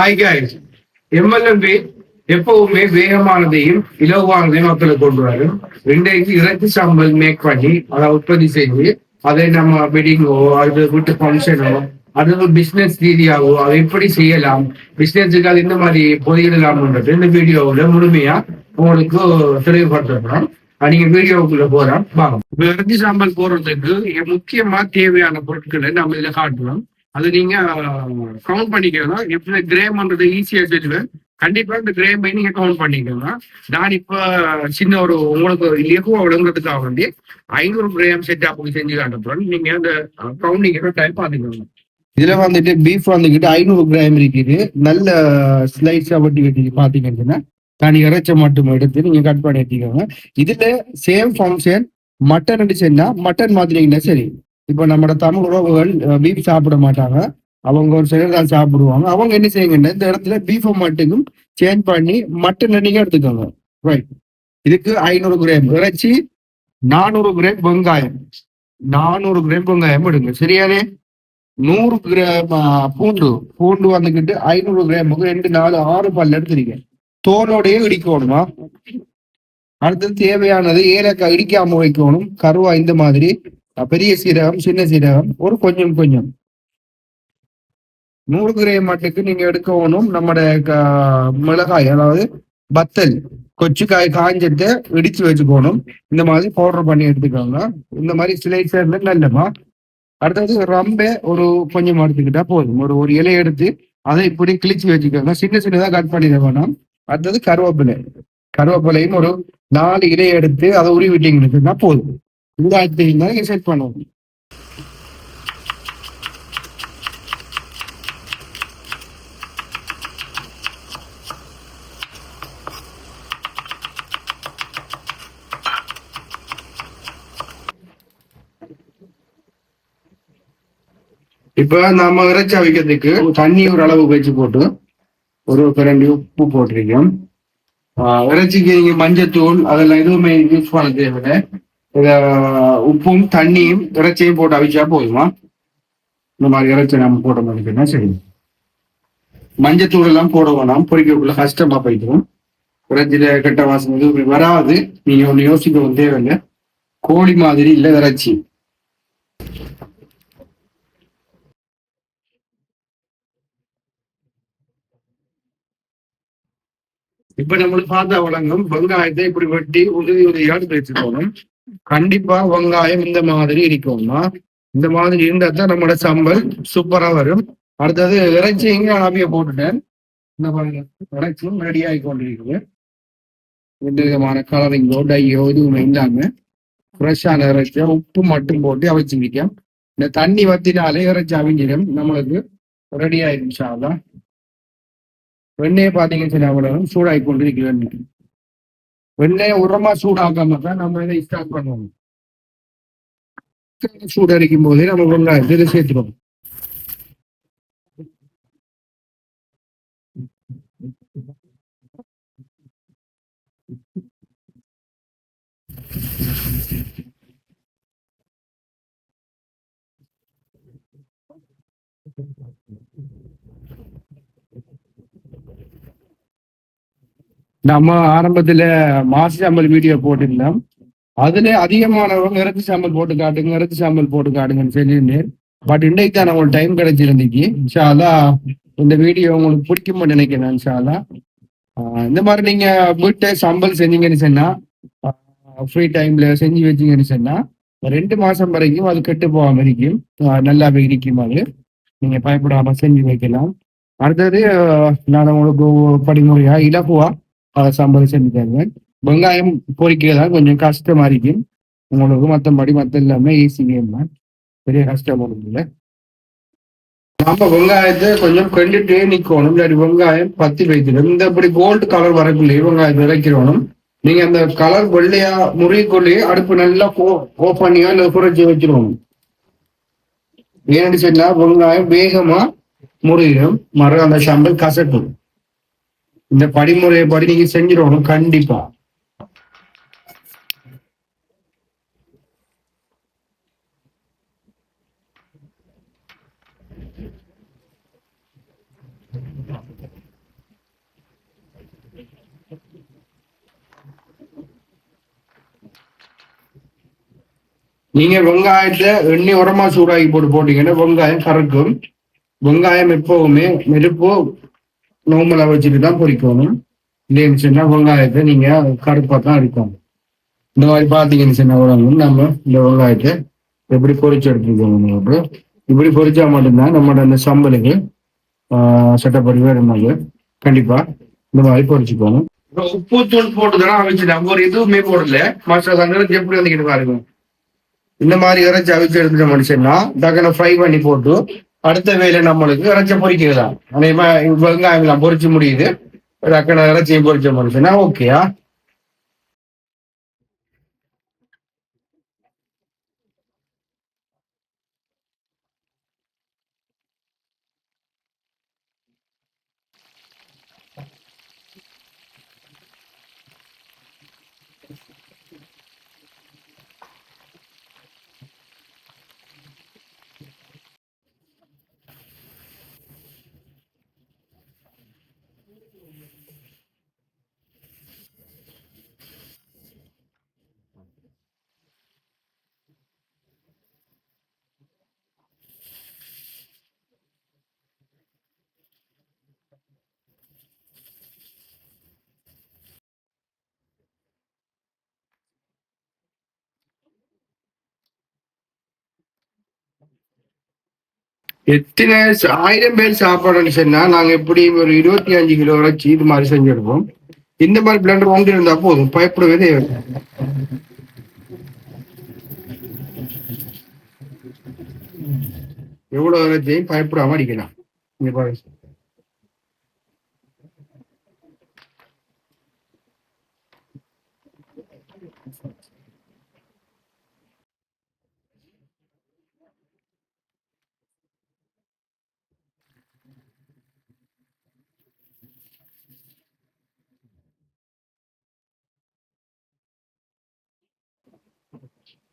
Hi guys. எம்எல்எம்பி எப்பவுமே வேகமானதையும் இலவானதையும் மக்களுக்கு கொண்டு வரும். ரெண்டாயிரத்தி இறைச்சி சாம்பல் மேக் பண்ணி அதை உற்பத்தி செஞ்சு அதை நம்ம வெட்டிங்கோ அது வீட்டு ஃபங்க்ஷனோ அது பிசினஸ் ரீதியாகவோ அதை எப்படி செய்யலாம் பிசினஸுக்கு அது இந்த மாதிரி பொதியிடலாம்ன்றது இந்த வீடியோவில் முழுமையா உங்களுக்கு தெளிவுபடுத்துறோம் நீங்க வீடியோக்குள்ள போறோம் வாங்க. இறைச்சி சாம்பல் போடுறதுக்கு முக்கியமா தேவையான பொருட்களை நம்ம இதில் காட்டுறோம் அது நீங்க கவுண்ட் பண்ணிக்கலாம் எப்படி கிரேம்ன்றது ஈஸியா சொல்லுவேன் கண்டிப்பா இந்த கிரேமை நீங்க கவுண்ட் பண்ணிக்கலாம் நான் இப்ப சின்ன ஒரு உங்களுக்கு இலகுவா விளங்குறதுக்காக வேண்டி ஐநூறு கிராம் செட் அப்படி செஞ்சு காட்டுறோம் நீங்க அந்த கவுண்டிங் டைப் பார்த்துக்கோங்க இதுல வந்துட்டு பீஃப் வந்துகிட்டு ஐநூறு கிராம் இருக்குது. நல்ல ஸ்லைஸா வட்டி வெட்டி பாத்தீங்கன்னா தனி இறைச்ச மட்டும் எடுத்து நீங்க கட் பண்ணி எடுத்துக்கோங்க இதுல சேம் ஃபங்க்ஷன் மட்டன் அடிச்சுன்னா மட்டன் மாதிரிங்கன்னா சரி இப்போ நம்ம தமிழ் உறவுகள் பீஃப் சாப்பிட மாட்டாங்க. அவங்க ஒரு சிலர் சாப்பிடுவாங்க. அவங்க என்ன செய்யுங்கன்னா இந்த இடத்துல பீஃபை மட்டுக்கும் சேஞ்ச் பண்ணி மட்டன் நீங்க எடுத்துக்கோங்க. ரைட் இதுக்கு ஐநூறு கிராம் இறைச்சி நானூறு கிராம் வெங்காயம். நானூறு கிராம் வெங்காயம் எடுங்க. சரியானே? நூறு கிராம் பூண்டு. பூண்டு வந்துக்கிட்டு ஐநூறு கிராமுக்கு ரெண்டு நாலு ஆறு பல் எடுத்துருங்க. தோலோடையே இடிக்கணுமா? அடுத்தது தேவையானது ஏலக்காய் இடிக்காம வைக்கணும். கருவா இந்த மாதிரி. பெரிய சீரகம் சின்ன சீரகம் ஒரு கொஞ்சம் கொஞ்சம். நூறு கிராம் மட்டுக்கு நீங்க எடுக்கணும். நம்மட மிளகாய் அதாவது பத்தல் கொச்சுக்காய் காஞ்சிட்டு இடிச்சு வச்சுக்கணும். இந்த மாதிரி பவுடர் பண்ணி எடுத்துக்கோங்க. இந்த மாதிரி ஸ்லைசர்ல நல்லமா. அடுத்தது ரொம்ப ஒரு கொஞ்சம் எடுத்துக்கிட்டா போதும். ஒரு ஒரு இலையை எடுத்து அதை இப்படி கிழிச்சு வச்சுக்கோங்க. சின்ன சின்னதாக கட் பண்ணிட வேணாம். அடுத்தது கருவேப்பிலை. கருவேப்பிலையும் ஒரு நாலு இலையை எடுத்து அதை உருவி சொன்னா போதும். இந்த ஆக்டிங் தான் செட் பண்ணுவோம். இப்ப நம்ம இறைச்சி அவிக்கிறதுக்கு தண்ணி ஒரு அளவு வச்சு போட்டு ஒரு கரண்டி உப்பு போட்டிருக்கோம். ஆஹ் இறைச்சிக்கு நீங்க மஞ்சத்தூள் அதெல்லாம் எதுவுமே யூஸ் பண்ண தேவையில்லை. உப்பும் தண்ணியும் இறைச்சியும் போட்டு அவிச்சா போதுமா? இந்த மாதிரி இறைச்சி நம்ம போட முடியுதுன்னா சரி மஞ்சத்தூள் எல்லாம் போட வேணாம். பொரிக்கக்குள்ள கஷ்டமா போயிடுவோம் இறைச்சியில கெட்ட வாசம் எதுவும் வராது. நீங்க ஒண்ணு யோசிக்க தேவையில்லை. கோழி மாதிரி இல்ல இறைச்சி. இப்ப நம்மளுக்கு பார்த்தா வழங்கும் வெங்காயத்தை இப்படி வெட்டி உதவி உதவியாடு எடுத்து வச்சுக்கணும் கண்டிப்பா வெங்காயம் இந்த மாதிரி இருக்கும்னா இந்த மாதிரி இருந்தா தான் நம்மளோட சம்பல் சூப்பரா வரும். அடுத்தது இறைச்சி இங்க அவிய போட்டுட்டேன். இந்த பாருங்க இறைச்சியும் ரெடி ஆகி கொண்டிருக்குது. எந்த விதமான கலரிங்கோ டையோ எதுவுமே இல்லாம ஃப்ரெஷ்ஷான இறைச்சியா உப்பு மட்டும் போட்டு அவிச்சுக்கிக்க இந்த தண்ணி வத்தினாலே இறைச்சி அவிஞ்சிடும். நம்மளுக்கு ரெடி ஆயிடும் சாதம் வெண்ணெயை பார்த்தீங்கன்னு சொன்னா அவ்வளவு சூடாகி கொண்டிருக்கிறேன் வெண்ணெயை உரமா சூடாக்காம தான் நம்ம இதை ஸ்டார்ட் பண்ணுவோம். சூடரிக்கும் போதே நம்ம வெங்காயத்தை இதை சேர்த்துக்கணும். நம்ம ஆரம்பத்துல மாசு சாம்பல் வீடியோ போட்டிருந்தோம். அதுல அதிகமானவங்க இறச்சி சாம்பல் போட்டு காட்டுங்க இறச்சி சாம்பல் போட்டு காட்டுங்கன்னு சொல்லியிருந்தேன் பட் இன்றைக்கு தான் உங்களுக்கு டைம் கிடைச்சிருந்துச்சு. இன்ஷால்லா இந்த வீடியோ உங்களுக்கு பிடிக்கும்னு நினைக்கிறேன் இன்ஷால்லா இந்த மாதிரி நீங்க வீட்டை சாம்பல் செஞ்சீங்கன்னு சொன்னா ஃப்ரீ டைம்ல செஞ்சு வச்சீங்கன்னு சொன்னா ரெண்டு மாசம் வரைக்கும் அது கெட்டு போகாம இருக்கும். ஆஹ் நல்லாவே இருக்கும் அது. நீங்க பயப்படாம செஞ்சு வைக்கலாம். அடுத்தது நான் உங்களுக்கு படிமுறையா இலகுவா சாம்பார் செஞ்சு தருவேன் வெங்காயம் பொறிக்க தான் கொஞ்சம் கஷ்டமா இருக்கும் உங்களுக்கு மற்றபடி மற்ற எல்லாமே ஈஸி கேம் தான். பெரிய கஷ்டம் ஒன்றும் இல்லை. நம்ம வெங்காயத்தை கொஞ்சம் கண்டுட்டே நிற்கணும் இல்லாட்டி வெங்காயம் பத்தி வைத்திடும் இந்த இப்படி கோல்டு கலர் வரக்குள்ளேயே வெங்காயத்தை இறக்கிறணும் நீங்க அந்த கலர் வெள்ளையா முறியக்குள்ளேயே அடுப்பு நல்லா ஓ பண்ணியா இல்லை குறைச்சி வச்சிருவோம். ஏன்னு சொன்னா வெங்காயம் வேகமா முறியும் மறு அந்த சம்பல் கசட்டும் இந்த படிமுறையை படி நீங்க செஞ்சிடணும் கண்டிப்பா. நீங்க வெங்காயத்தை எண்ணெய் உரமா சூடாக்கி போட்டு போட்டீங்கன்னா வெங்காயம் கறக்கும். வெங்காயம் எப்பவுமே நெருப்பு நோமலா வச்சுட்டு தான் பொரிக்கணும் இல்லைன்னு சொன்னா வெங்காயத்தை நீங்க கருப்பா தான் இருக்கணும் இந்த மாதிரி பாத்தீங்கன்னு சொன்னா உடம்பு நம்ம இந்த வெங்காயத்தை எப்படி பொரிச்சு எடுத்துக்கணும் இப்படி பொரிச்சா மட்டும்தான் நம்மளோட அந்த சம்பளுக்கு சட்டப்படி வேறு கண்டிப்பா இந்த மாதிரி பொரிச்சுக்கணும் உப்பு தூள் போட்டுதான் அவிச்சு நம்ம ஒரு எதுவுமே போடல. மசாலா எப்படி வந்துக்கிட்டு பாருங்க. இந்த மாதிரி இறைச்சி அவிச்சு எடுத்துட்ட மனுஷன்னா டக்குனு ஃப்ரை பண்ணி போட்டு அடுத்த வேலை நம்மளுக்கு விதச்சும் பொறிக்கிறது? தான் அதே மாதிரி வெங்காயம் பொறிச்சு முடியுது. டக்குனு இறைச்சியும் பொறிச்ச முடிச்சுன்னா ஓகேயா? எத்தனை ஆயிரம் பேர் சாப்பாடுன்னு சொன்னா நாங்க எப்படி ஒரு இருபத்தி அஞ்சு கிலோ வரைச்சி இது மாதிரி செஞ்சிருப்போம். இந்த மாதிரி பிளண்டர் ஒன்று இருந்தா போதும். பயப்படவே தேவை எவ்வளவு வரைச்சையும் பயப்படாம அடிக்கலாம். இங்க பாருங்க.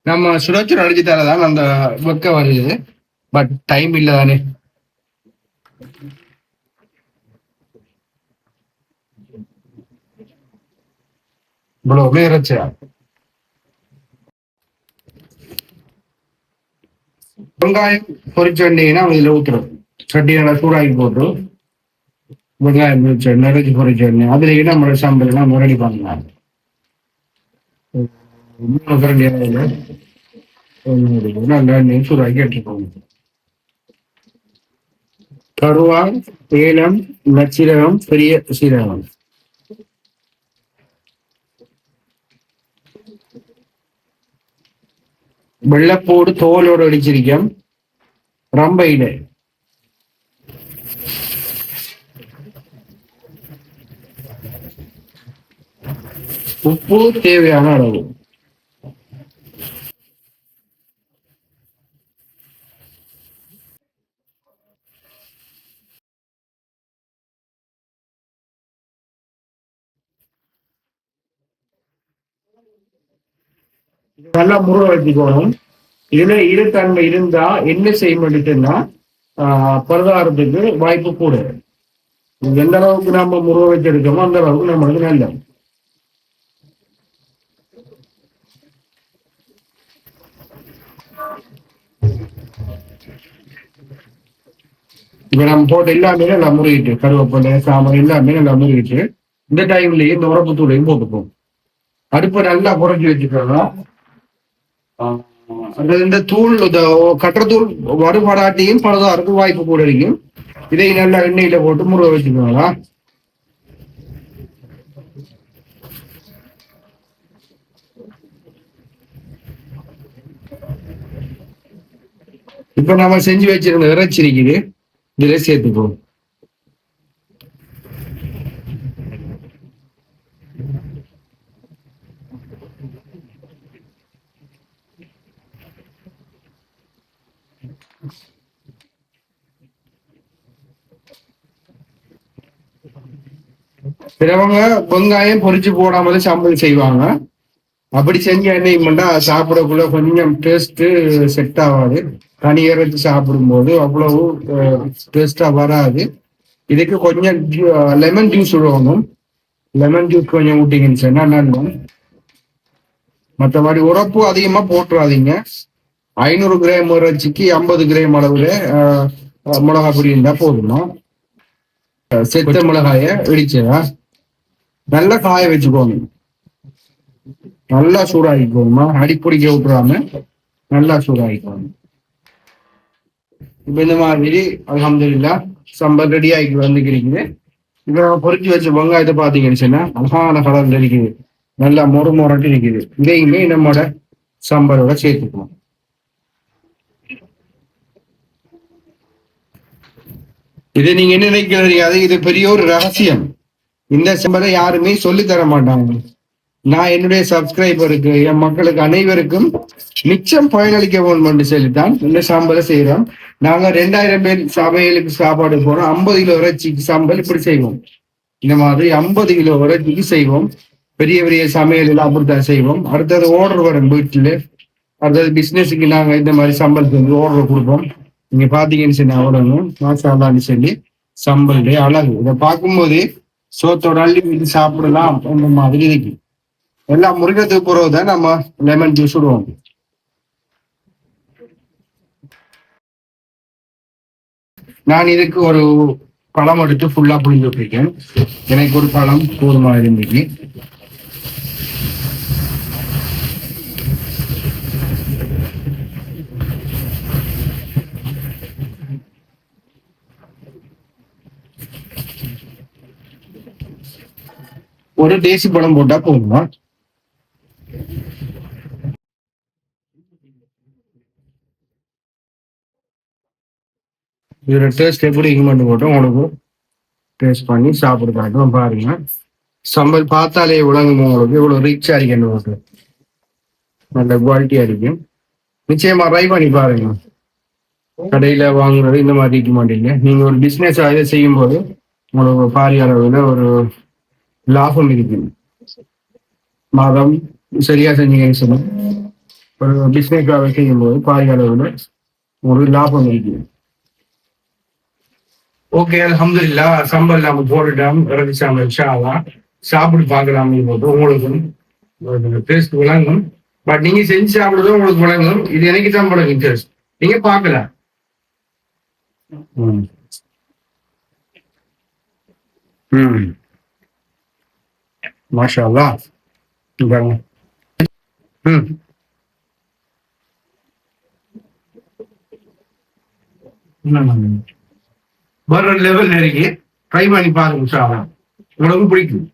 நம்ம சுழற்சி அடிச்சு தரதான் அந்த வெக்க வருது. பட் டைம் இல்ல தானே இவ்வளோ உபயோகிச்சா வெங்காயம் பொறிச்சு வந்தீங்கன்னா இதுல ஊத்துறோம் சட்டி நல்லா சூடாக்கி போட்டு வெங்காயம் பொறிச்சு எண்ணெய் பொறிச்சு வந்தேன் எண்ணெய் அதுலயே நம்ம சாம்பல் முரடி பண்ணலாம் மூணு கரண்டி கருவாய் ஏலம் நச்சீரகம் பெரிய சீரகம் வெள்ளப்போடு தோலோடு அடிச்சிருக்கோம் ரம்பையில உப்பு தேவையான அளவு நல்லா முருக வச்சுக்கணும் இதுல ஈரத்தன்மை இருந்தா என்ன செய்ய வேண்டிட்டுன்னா பரதாரத்துக்கு வாய்ப்பு கூட. எந்த அளவுக்கு நம்ம முறை வச்சிருக்கோமோ அந்த அளவுக்கு நம்மளுக்கு நல்ல இப்ப நம்ம போட்ட எல்லாமே நல்லா முருகிட்டு கருவேப்பிலை சாமம் எல்லாமே நல்லா முருகிட்டு இந்த டைம்லயே இந்த உரப்பு தூளையும் போட்டுப்போம். அடுப்பை நல்லா குறைஞ்சி வச்சுக்கணும். இந்த தூள் இந்த கட்டத்தூள் வறுபடாட்டியும் பலதும் பழுதாருக்கு வாய்ப்பு கூட இருக்கும் இதை நல்லா எண்ணெயில போட்டு முருக வச்சுக்கோங்களா இப்ப நம்ம செஞ்சு வச்சிருந்த இறைச்சி இருக்குது. இதுல சேர்த்துப்போம் சிலவங்க வெங்காயம் பொறிச்சு போடாமலே சாம்பல் செய்வாங்க. அப்படி செஞ்ச என்ன பண்ணா சாப்பிடக்குள்ள கொஞ்சம் டேஸ்ட் செட் ஆகாது. தனியாக இறைச்சி சாப்பிடும்போது அவ்வளவு டேஸ்டா வராது. இதுக்கு கொஞ்சம் லெமன் ஜூஸ் விடுவாங்க லெமன் ஜூஸ் கொஞ்சம் விட்டீங்கன்னு சொன்னா நன்னும் மற்றபடி உரப்பு அதிகமா போட்டுறாதீங்க. ஐநூறு கிராம் இறைச்சிக்கு ஐம்பது கிராம் அளவுல மிளகா பொடி இருந்தா போதுமா? செத்த மிளகாய இடிச்சதா நல்லா காய வச்சுக்கோங்க. நல்லா சூடாகிக்கோங்கம்மா அடிப்பொடிக்க விட்டுறாம நல்லா சூடாகிக்கோங்க. இப்ப இந்த மாதிரி அலமதுல்லா சம்பல் ரெடி ஆகி வந்துக்கிறீங்க இப்ப நம்ம பொறிச்சு வச்ச வெங்காயத்தை பாத்தீங்கன்னு சொன்னா அழகான கலர்ல இருக்குது. நல்லா மொறு மொரட்டு இருக்குது. இதையுமே நம்மோட சம்பலோட சேர்த்துக்கணும். இதை நீங்க என்ன நினைக்கிறீங்க? அது இது பெரிய ஒரு ரகசியம். இந்த சம்பளை யாருமே சொல்லி தர மாட்டாங்க. நான் என்னுடைய சப்ஸ்கிரைபருக்கு என் மக்களுக்கு அனைவருக்கும் மிச்சம் பயனளிக்க வேண்டும் என்று சொல்லித்தான் இந்த சாம்பலை செய்யறோம் நாங்க ரெண்டாயிரம் பேர் சமையலுக்கு சாப்பாடு போறோம். ஐம்பது கிலோ இறைச்சிக்கு சாம்பல் இப்படி செய்வோம். இந்த மாதிரி ஐம்பது கிலோ இறைச்சிக்கு செய்வோம். பெரிய பெரிய சமையல் எல்லாம் அப்படித்தான் செய்வோம். அடுத்தது ஓர்டர் வரும் வீட்டுல. அடுத்தது பிசினஸுக்கு நாங்க இந்த மாதிரி சம்பல் செஞ்சு ஓர்டர் கொடுப்போம். நீங்க பாத்தீங்கன்னு சொன்னா உடனே மாசாலான்னு சொல்லி சம்பளுடைய அழகு. இதை பார்க்கும்போது சோத்தோட அள்ளி வீட்டு சாப்பிடலாம் அந்த மாதிரி இருக்கு. எல்லாம் முருகத்துக்கு பிறகு தான் நம்ம லெமன் ஜூஸ் விடுவோம் நான் இதுக்கு ஒரு பழம் எடுத்து ஃபுல்லா புரிஞ்சு விட்டுருக்கேன் எனக்கு ஒரு பழம் போதுமா இருந்துச்சு. ஒரு டேசி பழம் போட்டா போதுமா? இதோட டேஸ்ட் எப்படி இங்கிமெண்ட் போட்டோம்? உங்களுக்கு டேஸ்ட் பண்ணி சாப்பிடுறதாட்டும் பாருங்க. சம்பல் பார்த்தாலே விளங்குமா உங்களுக்கு? இவ்வளவு ரிச்சா இருக்கு உங்களுக்கு நல்ல குவாலிட்டியா இருக்கு. நிச்சயமா ட்ரை பண்ணி பாருங்க. கடையில வாங்குறது இந்த மாதிரி இருக்க மாட்டீங்க நீங்க ஒரு பிசினஸ் இதை செய்யும்போது உங்களுக்கு பாரிய அளவுல ஒரு லாபம் இருக்கு மாதம் சரியா செஞ்சீங்கன்னு சொன்னா ஒரு பிசினஸ் செய்யும் போது பாரிய அளவுல ஒரு லாபம் இருக்கு ஓகே அல்ஹம்துலில்லா சம்பல் நம்ம போட்டுட்டோம் இறச்சி சாம்பல் இன்ஷால்லா சாப்பிட்டு பார்க்கலாம் போது உங்களுக்கு டேஸ்ட் விளங்கும் பட் நீங்க செஞ்சு சாப்பிடுறது உங்களுக்கு விளங்கும் இது எனக்கு தான் படம் இன்ட்ரெஸ்ட் நீங்க பார்க்கல ம் ம் மாஷா அல்லாஹ் இந்தாங்க ம் வேற லெவல் இருக்கு ட்ரை பண்ணி பாருங்க உங்களுக்கு பிடிக்கும்.